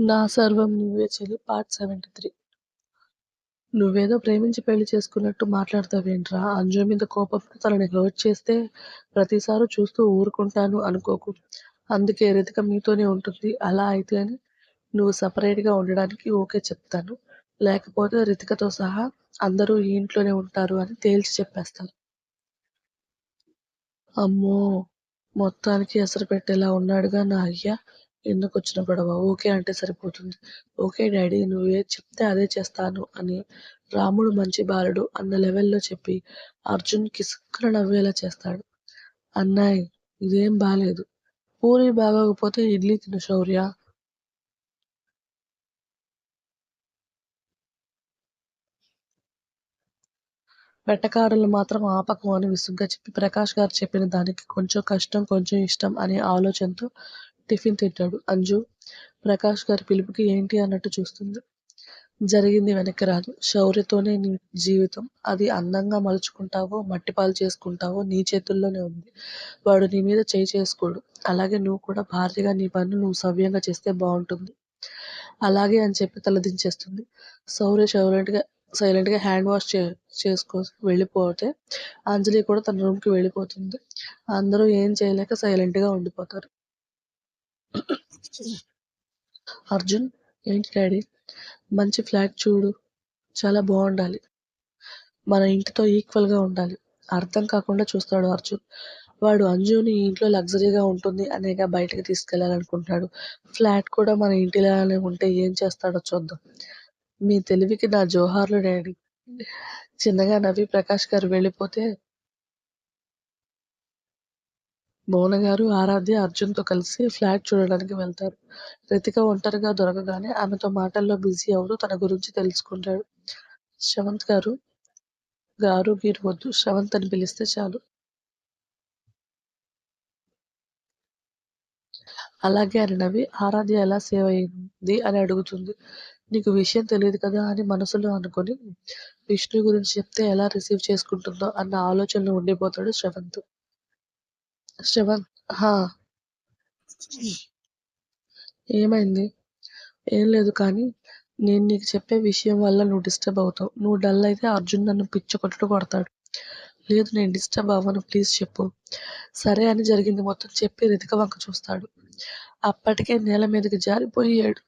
నా సర్వం నువ్వే చెలి పార్ట్ సెవెంటీ త్రీ. నువ్వేదో ప్రేమించి పెళ్ళి చేసుకున్నట్టు మాట్లాడతావేంట్రా? అంజు మీద కోపంతో తనని హర్ట్ చేస్తే ప్రతిసారి చూస్తూ ఊరుకుంటాను అనుకోకు. అందుకే రితిక మీతోనే ఉంటుంది. అలా అయితే అని నువ్వు సపరేట్గా ఉండడానికి ఓకే చెప్తాను. లేకపోతే రితికతో సహా అందరూ ఈ ఇంట్లోనే ఉంటారు అని తేల్చి చెప్పేస్తాను అమ్మో! మొత్తానికి ఎసరు పెట్టేలా ఉన్నాడుగా నా అయ్య. ఎందుకు వచ్చిన గొడవ ఓకే అంటే సరిపోతుంది. ఓకే డాడీ నువ్వు ఏది చెప్తే అదే చేస్తాను అని రాముడు మంచి బాలుడు అన్న లెవెల్లో చెప్పి అర్జున్ కిసుక్కున నవ్వేలా చేస్తాడు. అన్నాయ్ ఇదేం బాలేదు. పూరి బాగోకపోతే ఇడ్లీ తిను శౌర్య. వెట్టకారులు మాత్రం ఆపకం అని విసుగ్గా చెప్పి ప్రకాష్ గారు చెప్పిన దానికి కొంచెం కష్టం కొంచెం ఇష్టం అనే ఆలోచనతో టిఫిన్ తింటాడు. అంజు ప్రకాష్ గారి పిలుపుకి ఏంటి అన్నట్టు చూస్తుంది. జరిగింది వెనక్కి రాదు. శౌర్యతోనే నీ జీవితం. అది అందంగా మలుచుకుంటావో మట్టిపాలు చేసుకుంటావో నీ చేతుల్లోనే ఉంది. వాడు నీ మీద చేయి చేసుకోడు. అలాగే నువ్వు కూడా భార్యగా నీ పనులు నువ్వు సవ్యంగా చేస్తే బాగుంటుంది. అలాగే అని చెప్పి తలదించేస్తుంది. శౌర్య సైలెంట్గా సైలెంట్గా హ్యాండ్ వాష్ చే చేసుకో వెళ్ళిపోతే అంజలి కూడా తన రూమ్కి వెళ్ళిపోతుంది. అందరూ ఏం చేయలేక సైలెంట్గా ఉండిపోతారు. అర్జున్ ఏంటి డాడీ? మంచి ఫ్లాట్ చూడు. చాలా బాగుండాలి. మన ఇంటితో ఈక్వల్గా ఉండాలి. అర్థం కాకుండా చూస్తాడు అర్జున్. వాడు అంజుని ఇంట్లో లగ్జరీగా ఉంటుంది అనేగా బయటకు తీసుకెళ్ళాలనుకుంటున్నాడు. ఫ్లాట్ కూడా మన ఇంటిలానే ఉంటే ఏం చేస్తాడో చూద్దాం. మీ తెలివికి నా జోహార్లు డాడీ. చిన్నగా నవ్వి ప్రకాష్ గారు వెళ్ళిపోతే మౌన గారు ఆరాధ్య అర్జున్తో కలిసి ఫ్లాట్ చూడడానికి వెళ్తారు. రితిక ఒంటరిగా దొరకగానే ఆమెతో మాటల్లో బిజీ అవుతూ తన గురించి తెలుసుకుంటాడు. శ్రవంత్ గారు గారు గీరు వద్దు. శ్రవంత్ అని పిలిస్తే చాలు. అలాగే అని నవ్వి ఆరాధ్య ఎలా సేవ్ అయింది? అని అడుగుతుంది. నీకు విషయం తెలియదు కదా? అని మనసులో అనుకొని విష్ణు గురించి చెప్తే ఎలా రిసీవ్ చేసుకుంటుందో అన్న ఆలోచనలో ఉండిపోతాడు శ్రవంత్. శ్రవణ్ హా. ఏమైంది? ఏం లేదు కానీ నేను నీకు చెప్పే విషయం వల్ల నువ్వు డిస్టర్బ్ అవుతావు. నువ్వు డల్ అయితే అర్జున్ నన్ను పిచ్చ కొట్టుడు కొడతాడు. లేదు నేను డిస్టర్బ్ అవ్వను. ప్లీజ్ చెప్పు. సరే అని జరిగింది మొత్తం చెప్పి రితిక వంక చూస్తాడు. అప్పటికే నేల మీదకి జారిపోయి ఏడు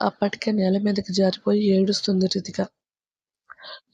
అప్పటికే నేల మీదకి జారిపోయి ఏడుస్తుంది రితిక.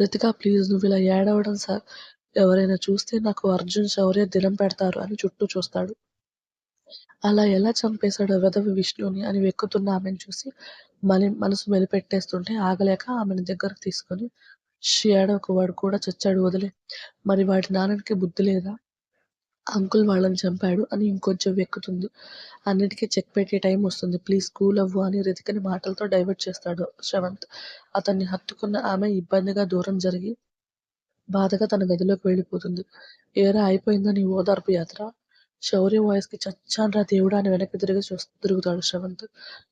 రితిక ప్లీజ్ నువ్వు ఇలా ఏడవడం సార్ ఎవరైనా చూస్తే నాకు అర్జున్ శౌర్య దినం పెడతారు అని చుట్టూ చూస్తాడు. అలా ఎలా చంపేశాడో వెదవి విష్ణుని అని వెక్కుతున్న ఆమెను చూసి మలి మనసు మెలిపెట్టేస్తుంటే ఆగలేక ఆమెను దగ్గరకు తీసుకొని ఒక వాడు కూడా చచ్చాడు వదిలే. మరి వాడి నాన్నకి బుద్ధి లేదా? అంకుల్ వాళ్ళని చంపాడు అని ఇంకొంచెం వెక్కుతుంది. అన్నిటికీ చెక్ పెట్టే టైం వస్తుంది. ప్లీజ్ కూల్ అవ్వు అని రితికని మాటలతో డైవర్ట్ చేస్తాడు శ్రవంత్ అతన్ని హత్తుకున్న ఆమె ఇబ్బందిగా దూరం జరిగి బాధగా తన గదిలోకి వెళ్ళిపోతుంది. ఏరా అయిపోయిందా నీ ఓదార్పు యాత్ర? శౌర్య వాయిస్కి చచ్చాన్రా దేవుడా అని వెనక్కి తిరిగి చూ తిరుగుతాడు శ్రవంత్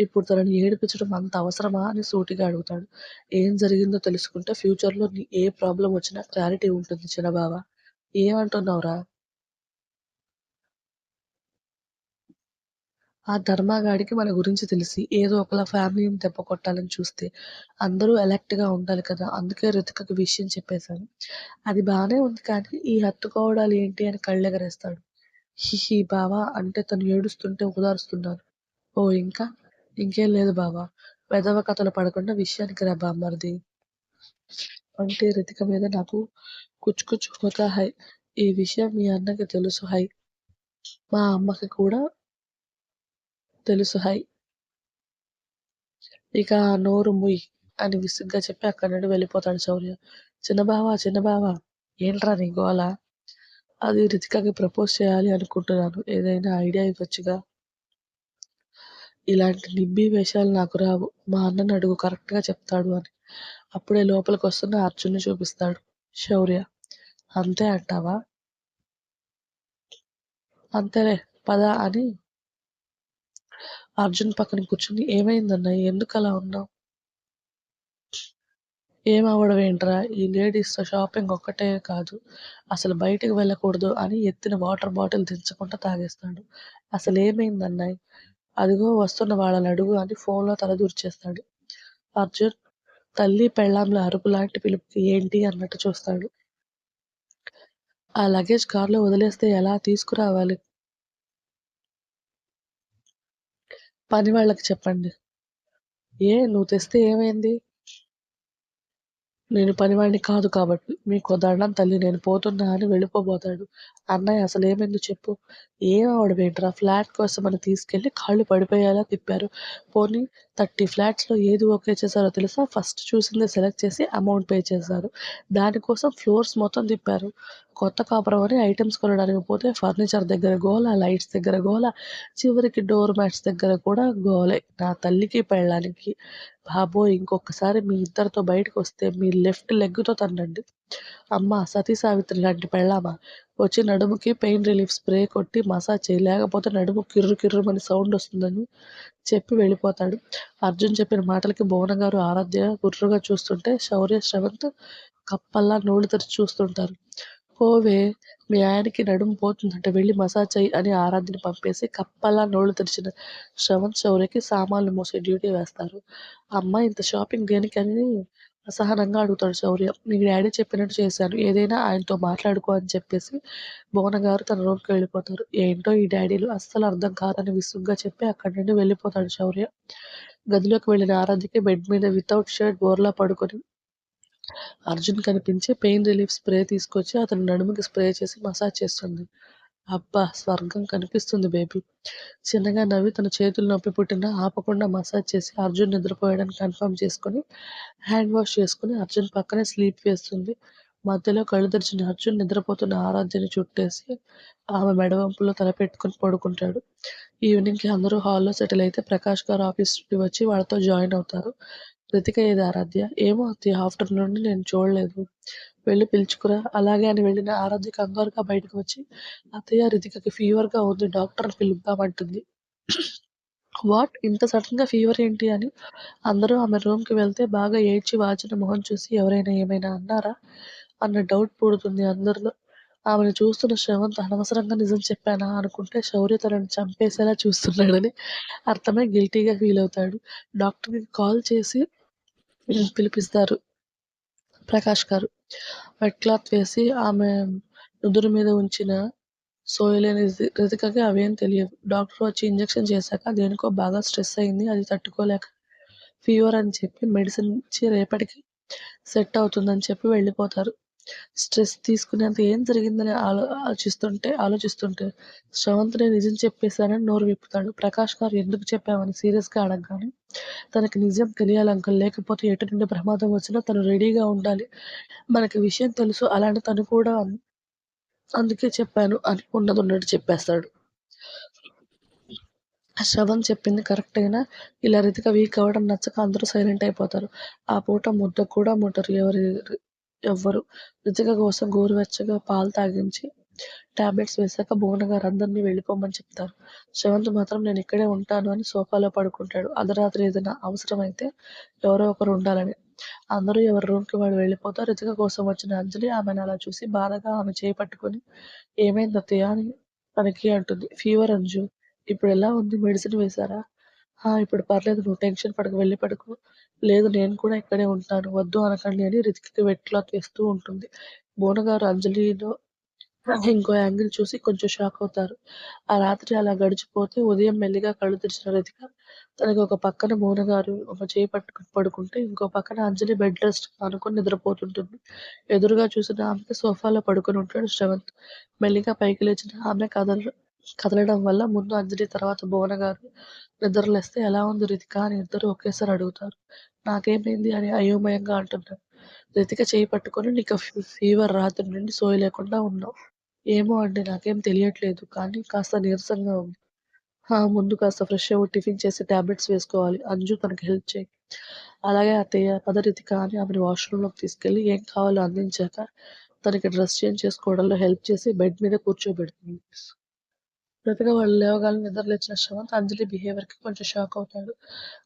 ఇప్పుడు తనని ఏడిపించడం అంత అవసరమా అని సూటిగా అడుగుతాడు. ఏం జరిగిందో తెలుసుకుంటే ఫ్యూచర్లో నీ ఏ ప్రాబ్లం వచ్చినా క్లారిటీ ఉంటుంది చిన్నబావ. ఏమంటున్నావురా? ఆ ధర్మగాడికి మన గురించి తెలిసి ఏదో ఒకలా ఫ్యామిలీని దెబ్బ కొట్టాలని చూస్తే అందరూ గా ఉండాలి కదా. అందుకే రితికకి విషయం చెప్పేశాను. అది బాగానే ఉంది కానీ ఈ హత్తుకోవడాలు ఏంటి అని కళ్ళెగరేస్తాడు. హిహి బావా అంటే తను ఏడుస్తుంటే ఓదారుస్తున్నాను ఓ ఇంకా? ఇంకేం లేదు బావా. వెదవ కథలు పడకుండా విషయానికి రా బామ్మర్ది. అంటే రితిక మీద నాకు కుచ్చుకుచ్చు హోతా హై. ఈ విషయం మీ అన్నకి తెలుసు హై. మా అమ్మకి కూడా తెలుసు. హై. ఇక నోరు ముయ్ అని విసుగ్గా చెప్పి అక్కడి నుండి వెళ్ళిపోతాడు శౌర్య. చిన్నబావా చిన్నబావా ఏంట్రా నీ గోల అది రితికకి ప్రపోజ్ చేయాలి అనుకుంటున్నాను. ఏదైనా ఐడియా ఇవ్వచ్చుగా? ఇలాంటి నిబ్బి వేషాలు నాకు రావు. మా అన్నని అడుగు కరెక్ట్గా చెప్తాడు అని. అప్పుడే లోపలికి వస్తున్న అర్జున్ని చూపిస్తాడు. శౌర్య అంతే అంటావా? అంతేలే పద అని అర్జున్ పక్కన కూర్చుని ఏమైందన్నయ్య ఎందుకు అలా ఉన్నావు? ఏం అవ్వడం ఏంట్రా ఈ లేడీస్తో షాపింగ్ ఒక్కటే కాదు. అసలు బయటికి వెళ్ళకూడదు అని ఎత్తిన వాటర్ బాటిల్ దించకుండా తాగేస్తాడు. అసలు ఏమైంది అదిగో వస్తున్న వాళ్ళని అడుగు అని ఫోన్లో తలదూర్చేస్తాడు. అర్జున్ తల్లి పెళ్ళాంల అరుపులాంటి పిలుపుకి ఏంటి? అన్నట్టు చూస్తాడు. ఆ లగేజ్ కార్లో వదిలేస్తే ఎలా తీసుకురావాలి? పని వాళ్ళకి చెప్పండి. ఏ నువ్వు తెస్తే ఏమైంది? నేను పనివాడిని కాదు కాబట్టి. మీకు దండం తల్లి నేను పోతున్నా అని వెళ్ళిపోబోతాడు. అన్నయ్య అసలేమైందో చెప్పు. ఏం అవడమేంట్రా ఫ్లాట్ కోసం అని తీసుకెళ్ళి కాళ్ళు పడిపోయేలా తిప్పారు. పోనీ థర్టీ ఫ్లాట్స్‌లో ఏది ఓకే చేశారో తెలుసా? ఫస్ట్ చూసింది సెలెక్ట్ చేసి అమౌంట్ పే చేశారు. దానికోసం ఫ్లోర్స్ మొత్తం తిప్పారు. కొత్త కాపురం అని ఐటమ్స్ కొనడానికి పోతే ఫర్నిచర్ దగ్గర గోల, లైట్స్ దగ్గర గోల, చివరికి డోర్ మ్యాట్స్ దగ్గర కూడా గోలే. నా తల్లికి పెళ్ళడానికి బాబో ఇంకొకసారి మీ ఇద్దరితో బయటకొస్తే మీ లెఫ్ట్ లెగ్‌తో తన్నండి. అమ్మా సతీ సావిత్రి లాంటి పెళ్ళామా? వచ్చి నడుముకి పెయిన్ రిలీఫ్ స్ప్రే కొట్టి మసాజ్ చేయి లేకపోతే నడుము కిర్రు కిర్రుమని సౌండొస్తుందని చెప్పి వెళ్ళిపోతాడు. అర్జున్ చెప్పిన మాటలకి భువన గారు ఆరాధ్య గుర్రుగా చూస్తుంటే శౌర్య, శ్రవంత్ కప్పల్లా నోళ్ళు తెరిచి చూస్తుంటారు. పోవే మీ ఆయనకి నడుము పోతుందంట వెళ్ళి మసాజ్ చేయి అని ఆరాధ్యని పంపేసి కప్పల్లా నోళ్ళు తెరిచిన శ్రవంత్, శౌర్యకి సామాన్లు మోసే డ్యూటీ వేస్తారు. అమ్మ ఇంత షాపింగ్ దేనికని అసహనంగా అడుగుతాడు శౌర్య. మీ డాడీ చెప్పినట్టు చేశాను. ఏదైనా ఆయనతో మాట్లాడుకో అని చెప్పేసి భువనగారు తన రూమ్‌కి వెళ్ళిపోతారు. ఏంటో ఈ డాడీలు అస్సలు అర్థం కాదని విసుగ్గా చెప్పి అక్కడి నుండి వెళ్ళిపోతాడు శౌర్య. గదిలోకి వెళ్ళిన ఆరాధ్యకి బెడ్ మీద వితౌట్ షర్ట్ బోర్లా పడుకొని అర్జున్ కనిపించి పెయిన్ రిలీఫ్ స్ప్రే తీసుకొచ్చి అతని నడుముకి స్ప్రే చేసి మసాజ్ చేస్తుంది. అబ్బా! స్వర్గం కనిపిస్తుంది బేబీ. చిన్నగా నవ్వి తన చేతులు నొప్పి పుట్టినా ఆపకుండా మసాజ్ చేసి అర్జున్ నిద్రపోయాడని కన్ఫర్మ్ చేసుకొని హ్యాండ్ వాష్ చేసుకుని అర్జున్ పక్కనే స్లీప్ వేస్తుంది. మధ్యలో కళ్ళు తెరిచిన అర్జున్ నిద్రపోతున్న ఆరాధ్యని చుట్టేసి ఆమె మెడవంపులో తలపెట్టుకుని పడుకుంటాడు. ఈవినింగ్‌కి అందరూ హాల్‌లో సెటిల్ అయితే ప్రకాష్ గారు ఆఫీస్ నుండి వచ్చి వాళ్ళతో జాయిన్ అవుతారు. రితిక ఏది ఆరాధ్య? ఏమో అత్తయ్య ఆఫ్టర్‌నూన్ నుండి నేను చూడలేదు. వెళ్ళి పిలుచుకురా. అలాగే అని వెళ్ళిన ఆరాధ్య కంగారుగా బయటకు వచ్చి అత్తయ్య రితికకి ఫీవర్‌గా ఉంది డాక్టర్‌ని పిలుద్దామంటుంది. వాట్? ఇంత సడన్‌గా ఫీవర్ ఏంటి? అని అందరూ ఆమె రూమ్‌కి వెళ్తే బాగా ఏడ్చి వాచిన మొహం చూసి ఎవరైనా ఏమైనా అన్నారా? అన్న డౌట్ పుడుతుంది అందరిలో. ఆమెను చూస్తున్న శ్రవంత్ అనవసరంగా నిజం చెప్పానా అనుకుంటే శౌర్య తనను చంపేసేలా చూస్తున్నాడని అర్థమై గిల్టీగా ఫీల్ అవుతాడు డాక్టర్‌కి కాల్ చేసి పిలిపిస్తారు ప్రకాష్ గారు. వైట్ క్లాత్ వేసి ఆమె నుదురు మీద ఉంచిన సోయలేని రితికకి అవేం తెలియవు. డాక్టర్ వచ్చి ఇంజెక్షన్ చేశాక దేనికో బాగా స్ట్రెస్ అయింది. అది తట్టుకోలేక ఫీవర్ అని చెప్పి మెడిసిన్ ఇచ్చి రేపటికి సెట్ అవుతుందని చెప్పి వెళ్ళిపోతారు. స్ట్రెస్ తీసుకునేంత ఏం జరిగిందని ఆలో ఆలోచిస్తుంటే ఆలోచిస్తుంటే శ్రవంత్‌నే నిజం చెప్పేశానని నోరు విప్పుతాడు. ప్రకాష్ గారు ఎందుకు చెప్పామని సీరియస్‌గా అడగగానే తనకి నిజం తెలియాలి అంకుల్. లేకపోతే ఎటు నుండి ప్రమాదం వచ్చినా తను రెడీగా ఉండాలి. మనకి విషయం తెలుసు అలానే తను కూడా అందుకే చెప్పాను అని ఉన్నది ఉన్నట్టు చెప్పేస్తాడు. శ్రవంత్ చెప్పింది కరెక్ట్ అయినా ఇలా రితిక వీక్ అవ్వడం నచ్చక అందరూ సైలెంట్ అయిపోతారు. ఆ పూట ముద్ద కూడా ముట్టరు ఎవరి ఎవ్వరు. రితిక కోసం గోరువెచ్చగా పాలు తాగించి టాబ్లెట్స్ వేశాక భువనగారు అందరినీ వెళ్ళిపోమని చెప్తారు. శ్రవంత్ మాత్రం నేను ఇక్కడే ఉంటాను అని సోఫాలో పడుకుంటాడు. అర్ధరాత్రి ఏదైనా అవసరమైతే ఎవరో ఒకరు ఉండాలని. అందరూ ఎవరి రూమ్‌కి వాళ్ళు వెళ్ళిపోతారు. రితిక కోసం వచ్చిన అంజలి ఆమెను అలా చూసి బాధగా ఆమె చేయి పట్టుకొని ఏమైంది అత్తయ్య అని తనకి అంటుంది. ఫీవర్ అంజు. ఇప్పుడు ఎలా ఉంది? మెడిసిన్ వేశారా? ఆ! ఇప్పుడు పర్లేదు నువ్వు టెన్షన్ పడకు వెళ్ళి పడకు లేదు నేను కూడా ఇక్కడే ఉంటాను. వద్దు అనకండి అని రితికి వెట్లా క్లాత్ ఉంటుంది. బోనగారు అంజలిలో ఇంకో యాంగిల్ చూసి కొంచెం షాక్ అవుతారు. ఆ రాత్రి అలా గడిచిపోతే ఉదయం మెల్లిగా కళ్ళు తెరిచిన రతిక తనకి ఒక పక్కన బోనగారు ఒక చేయి పట్టుకుని పడుకుంటే ఇంకో పక్కన అంజలి బెడ్ రెస్ట్ అనుకుని నిద్రపోతుంటుంది. ఎదురుగా చూసిన ఆమెకి సోఫాలో పడుకుని ఉంటాడు శ్రవంత్. మెల్లిగా పైకి లేచిన ఆమె కథలు కదలడం వల్ల ముందు అంజలి తర్వాత భువనగారు నిద్రలేస్తే ఎలా ఉంది రితిక అని ఇద్దరు ఒకేసారి అడుగుతారు. నాకేమైంది అని అయోమయంగా అంటున్నారు. రితిక చేయి పట్టుకొని నీకు ఫీవర్ రాత్రి నుండి సోయ లేకుండా ఉన్నావు. ఏమో అండి నాకేం తెలియట్లేదు. కానీ కాస్త నీరసంగా ఉంది. ముందు కాస్త ఫ్రెష్ అవ్వు టిఫిన్ చేసి టాబ్లెట్స్ వేసుకోవాలి. అంజు తనకి హెల్ప్ చేయి అలాగే అత్తయ్య పద రితిక అని ఆమెను వాష్‌రూమ్‌లోకి తీసుకెళ్ళి ఏం కావాలో అందించాక తనకి డ్రెస్ చేంజ్ చేసుకోవడంలో హెల్ప్ చేసి బెడ్ మీద కూర్చోబెడుతుంది. రితిక వాళ్ళు లేవగానే నిద్రలేచిన శ్రవంత్ అంజలి బిహేవియర్‌కి కొంచెం షాక్ అవుతాడు.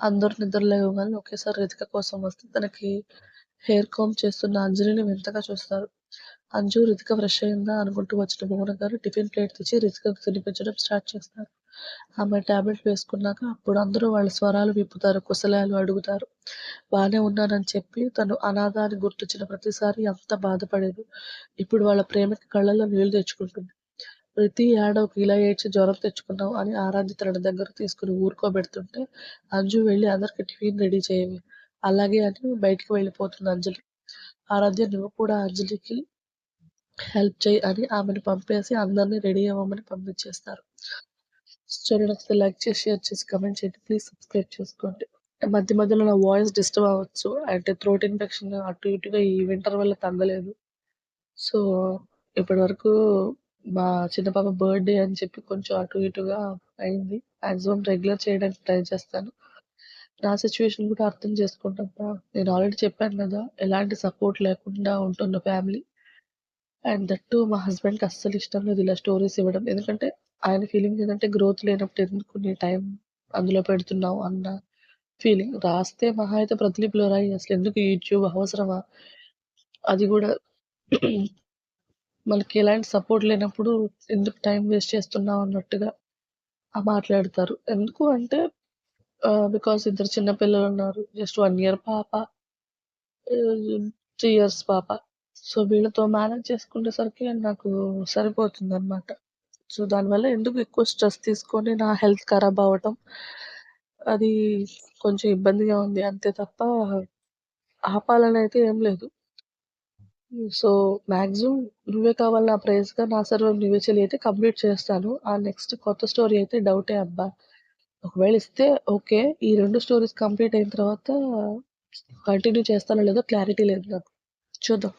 అందరూ నిద్ర లేవగానే ఒకేసారి రితిక కోసం వస్తే తనకి హెయిర్ కోంబ్ చేస్తున్న అంజలిని వింతగా చూస్తారు. అంజు రితిక ఫ్రెష్ అయిందా అనుకుంటూ వచ్చిన భువనగారు టిఫిన్ ప్లేట్ తెచ్చి రితికకు తినిపించడం స్టార్ట్ చేస్తారు. ఆమె టాబ్లెట్ వేసుకున్నాక అప్పుడు అందరూ వాళ్ళ స్వరాలు విప్పుతారు. కుశలాలు అడుగుతారు. బాగానే ఉన్నానని చెప్పి తను అనాథ అని గుర్తొచ్చిన ప్రతిసారి అంత బాధపడేది ఇప్పుడు వాళ్ళ ప్రేమకి కళ్ళలో నీళ్ళు తెచ్చుకుంటుంది. ప్రతి ఏడవకు ఇలా ఏడ్చి జ్వరం తెచ్చుకున్నావు అని ఆరాధ్య తన దగ్గర తీసుకుని ఊరుకోబెడుతుంటే అంజు వెళ్ళి అందరికి టిఫిన్ రెడీ చేయవి. అలాగే అని బయటికి వెళ్ళిపోతుంది అంజలి. ఆరాధ్య నువ్వు కూడా అంజలికి హెల్ప్ చేయి అని ఆమెను పంపేసి అందరినీ రెడీ అవ్వమని పంపించేస్తారు. స్టోరీ నచ్చితే లైక్ చేసి, షేర్ చేసి, కమెంట్ చేయండి. ప్లీజ్ సబ్స్క్రైబ్ చేసుకోండి. మధ్య మధ్యలో నా వాయిస్ డిస్టర్బ్ అవ్వచ్చు. అంటే థ్రోట్ ఇన్ఫెక్షన్ అటు ఇటుగా ఈ వింటర్ వల్ల తగ్గలేదు. సో ఇప్పటివరకు మా చిన్న పాప బర్త్‌డే అని చెప్పి కొంచెం అటు ఇటుగా అయింది. మ్యాక్సిమం రెగ్యులర్ చేయడానికి ట్రై చేస్తాను. నా సిచ్యువేషన్ కూడా అర్థం చేసుకుంటబ్బా! నేను ఆల్రెడీ చెప్పాను కదా! ఎలాంటి సపోర్ట్ లేకుండా ఉంటున్న ఫ్యామిలీ. అండ్ దట్టు మా హస్బెండ్‌కి అస్సలు ఇష్టం లేదు ఇలా స్టోరీస్ ఇవ్వడం. ఎందుకంటే ఆయన ఫీలింగ్ ఏంటంటే గ్రోత్ లేనప్పుడు ఎందుకు నీ టైం అందులో పెడుతున్నావు అన్న ఫీలింగ్. రాస్తే మహా అయితే ప్రతిలిపిలో రాయి. అసలు ఎందుకు యూట్యూబ్ అవసరమా? అది కూడా మనకి ఎలాంటి సపోర్ట్ లేనప్పుడు ఎందుకు టైం వేస్ట్ చేస్తున్నావు అన్నట్టుగా మాట్లాడతారు. ఎందుకు అంటే బికాస్ ఇద్దరు చిన్నపిల్లలు ఉన్నారు జస్ట్ వన్ ఇయర్ పాప. త్రీ ఇయర్స్ పాప. సో వీళ్ళతో మేనేజ్ చేసుకునేసరికి నాకు సరిపోతుందనమాట. సో దానివల్ల ఎందుకు ఎక్కువ స్ట్రెస్ తీసుకొని నా హెల్త్ ఖరాబ్ అవ్వటం. అది కొంచెం ఇబ్బందిగా ఉంది. అంతే తప్ప ఆపాలని అయితే ఏం లేదు. సో మాక్సిమం నువ్వే కావాలి నా ప్రైజ్‌గా నా సర్వం నువ్వే చెల్లి అయితే కంప్లీట్ చేస్తాను. ఆ నెక్స్ట్ కొత్త స్టోరీ అయితే డౌటే అబ్బా! ఒకవేళ ఇస్తే ఓకే. ఈ రెండు స్టోరీస్ కంప్లీట్ అయిన తర్వాత కంటిన్యూ చేస్తానో లేదో క్లారిటీ లేదు నాకు. చూద్దాం.